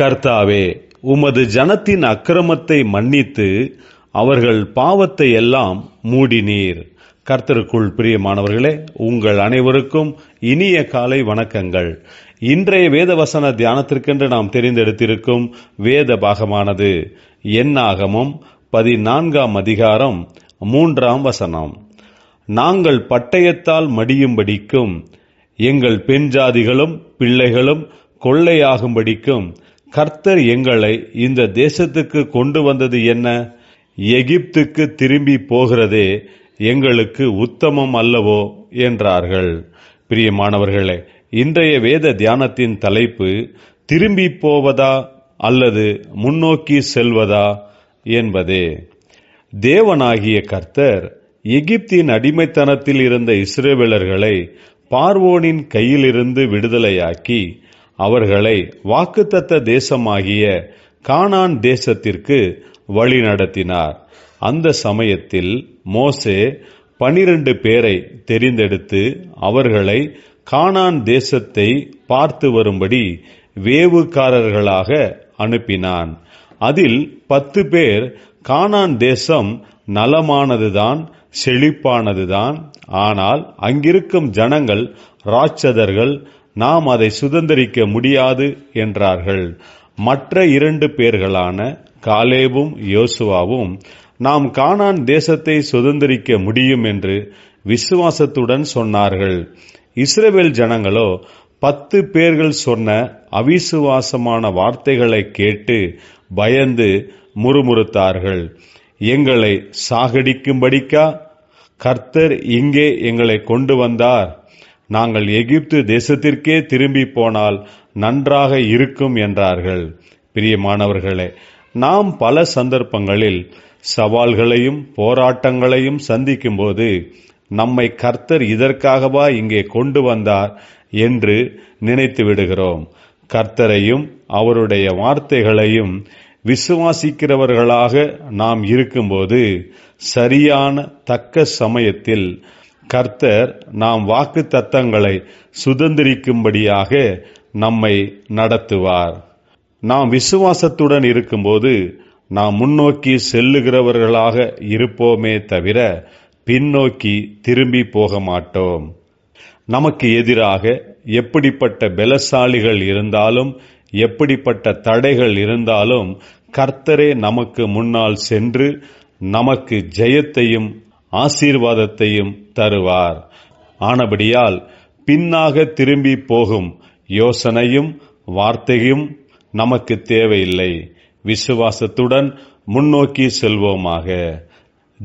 கர்த்தாவே உமது ஜனத்தின் அக்கிரமத்தை மன்னித்து அவர்கள் பாவத்தை எல்லாம் மூடினீர். கர்த்தருக்குள் பிரியமானவர்களே உங்கள் அனைவருக்கும் இனிய காலை வணக்கங்கள். இன்றைய வேத வசன தியானத்திற்கென்று நாம் தெரிந்தெடுத்திருக்கும் வேத பாகமானது என்னாகமும் பதினான்காம் அதிகாரம் மூன்றாம் வசனம். நாங்கள் பட்டயத்தால் மடியும்படிக்கும் எங்கள் பெண் ஜாதிகளும் பிள்ளைகளும் கொள்ளையாகும்படிக்கும் கர்த்தர் எங்களை இந்த தேசத்துக்கு கொண்டு வந்தது என்ன? எகிப்துக்கு திரும்பி போகிறதே எங்களுக்கு உத்தமம் அல்லவோ என்றார்கள். பிரியமானவர்களே இன்றைய வேத தியானத்தின் தலைப்பு திரும்பி போவதா அல்லது முன்னோக்கி செல்வதா என்பதே. தேவனாகிய கர்த்தர் எகிப்தின் அடிமைத்தனத்தில் இருந்த இஸ்ரேவேலர்களை பார்வோனின் கையிலிருந்து விடுதலையாக்கி அவர்களை வாக்குத்தத்த தேசமாகிய கானான் தேசத்திற்கு வழிநடத்தினார் அந்த சமயத்தில் மோசே பனிரெண்டு பேரை தெரிந்தெடுத்து அவர்களை கானான் தேசத்தை பார்த்து வரும்படி வேவுக்காரர்களாக அனுப்பினான். அதில் பத்து பேர் கானான் தேசம் நலமானதுதான் செழிப்பானதுதான். ஆனால் அங்கிருக்கும் ஜனங்கள் ராட்சதர்கள் நாம் அதை சுதந்திரிக்க முடியாது என்றார்கள். மற்ற இரண்டு பேர்களான காலேபும் யோசுவாவும் நாம் கானான் தேசத்தை சுதந்திரிக்க முடியும் என்று விசுவாசத்துடன் சொன்னார்கள். இஸ்ரேல் ஜனங்களோ பத்து பேர்கள் சொன்ன அவிசுவாசமான வார்த்தைகளை கேட்டு பயந்து முறுமுறுத்தார்கள். எங்களை சாகடிக்கும்படிக்கா? கர்த்தர் இங்கே எங்களை கொண்டு வந்தார். நாங்கள் எகிப்து தேசத்திற்கே திரும்பி போனால் நன்றாக இருக்கும் என்றார்கள். பிரியமானவர்களே நாம் பல சந்தர்ப்பங்களில் சவால்களையும் போராட்டங்களையும் சந்திக்கும்போது நம்மை கர்த்தர் இதற்காகவா இங்கே கொண்டு வந்தார் என்று நினைத்து விடுகிறோம். கர்த்தரையும் அவருடைய வார்த்தைகளையும் விசுவாசிக்கிறவர்களாக நாம் இருக்கும்போது சரியான தக்க சமயத்தில் கர்த்தர் நாம் வாக்கு தத்தங்களை சுதந்திரிக்கும்படியாக நம்மை நடத்துவார். நாம் விசுவாசத்துடன் இருக்கும்போது நாம் முன்னோக்கி செல்லுகிறவர்களாக இருப்போமே தவிர பின்னோக்கி திரும்பி போக மாட்டோம். நமக்கு எதிராக எப்படிப்பட்ட பலசாலிகள் இருந்தாலும் எப்படிப்பட்ட தடைகள் இருந்தாலும் கர்த்தரே நமக்கு முன்னால் சென்று நமக்கு ஜெயத்தையும் ஆசீர்வாதத்தையும் தருவார். ஆனபடியால் பின்னாக திரும்பி போகும் யோசனையும் வார்த்தையும் நமக்கு தேவையில்லை. விசுவாசத்துடன் முன்னோக்கி செல்வோமாக.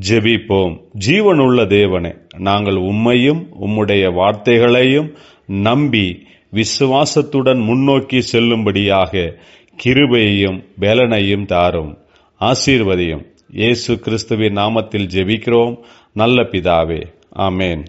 ஜெபிப்போம். ஜீவனுள்ள தேவனே நாங்கள் உம்மையும் உம்முடைய வார்த்தைகளையும் நம்பி விசுவாசத்துடன் முன்னோக்கி செல்லும்படியாக கிருபையையும் பலனையும் தாரும். ஆசீர்வதியும். இயேசு கிறிஸ்துவின் நாமத்தில் ஜெபிக்கிறோம். நல்ல பிதாவே Amen.